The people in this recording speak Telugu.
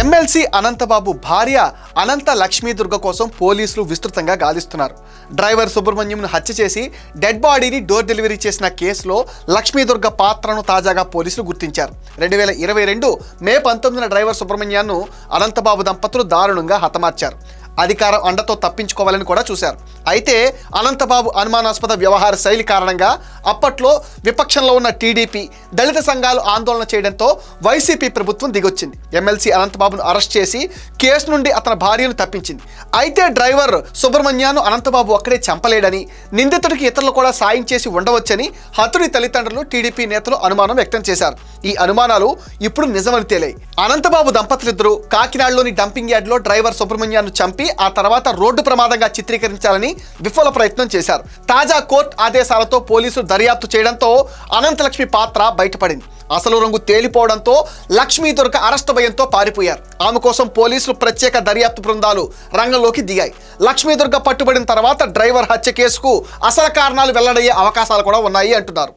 ఎమ్మెల్సీ అనంతబాబు భార్య అనంత లక్ష్మీదుర్గ కోసం పోలీసులు విస్తృతంగా గాలిస్తున్నారు. డ్రైవర్ సుబ్రహ్మణ్యంను హత్య చేసి డెడ్ బాడీని డోర్ డెలివరీ చేసిన కేసులో లక్ష్మీదుర్గ పాత్రను తాజాగా పోలీసులు గుర్తించారు. రెండు వేల ఇరవై రెండు మే పంతొమ్మిదిన డ్రైవర్ సుబ్రహ్మణ్యాన్ను అనంతబాబు దంపతులు దారుణంగా హతమార్చారు. అధికారం అండతో తప్పించుకోవాలని కూడా చూశారు. అయితే అనంతబాబు అనుమానాస్పద వ్యవహార శైలి కారణంగా అప్పట్లో విపక్షంలో ఉన్న టీడీపీ దళిత సంఘాలు ఆందోళన చేయడంతో వైసీపీ ప్రభుత్వం దిగొచ్చింది. ఎమ్మెల్సీ అనంతబాబును అరెస్ట్ చేసి కేసు నుండి అతని భార్యను తప్పించింది. అయితే డ్రైవర్ సుబ్రహ్మణ్యాను అనంతబాబు అక్కడే చంపలేడని నిందితుడికి ఇతరులు కూడా సాయం చేసి ఉండవచ్చని హతుడి తల్లిదండ్రులు టీడీపీ నేతలు అనుమానం వ్యక్తం చేశారు. ఈ అనుమానాలు ఇప్పుడు నిజమని తేలాయి. అనంతబాబు దంపతులిద్దరూ కాకినాడలోని డంపింగ్ యార్డ్లో డ్రైవర్ సుబ్రహ్మణ్యాన్ని చంపి ఆ తర్వాత రోడ్డు ప్రమాదంగా చిత్రీకరించాలని విఫల ప్రయత్నం చేశారు. తాజా కోర్టు ఆదేశాలతో పోలీసులు దర్యాప్తు చేయడంతో అనంతలక్ష్మి పాత్ర బయటపడింది. అసలు రంగు తేలిపోవడంతో లక్ష్మీ దొరక అరెస్ట్ భయంతో పారిపోయారు. ఆమె కోసం పోలీసులు ప్రత్యేక దర్యాప్తు బృందాలు రంగంలోకి దిగాయి. లక్ష్మీ దుర్గ పట్టుబడిన తర్వాత డ్రైవర్ హత్య కేసుకు అసలు కారణాలు వెల్లడయ్యే అవకాశాలు కూడా ఉన్నాయి అంటున్నారు.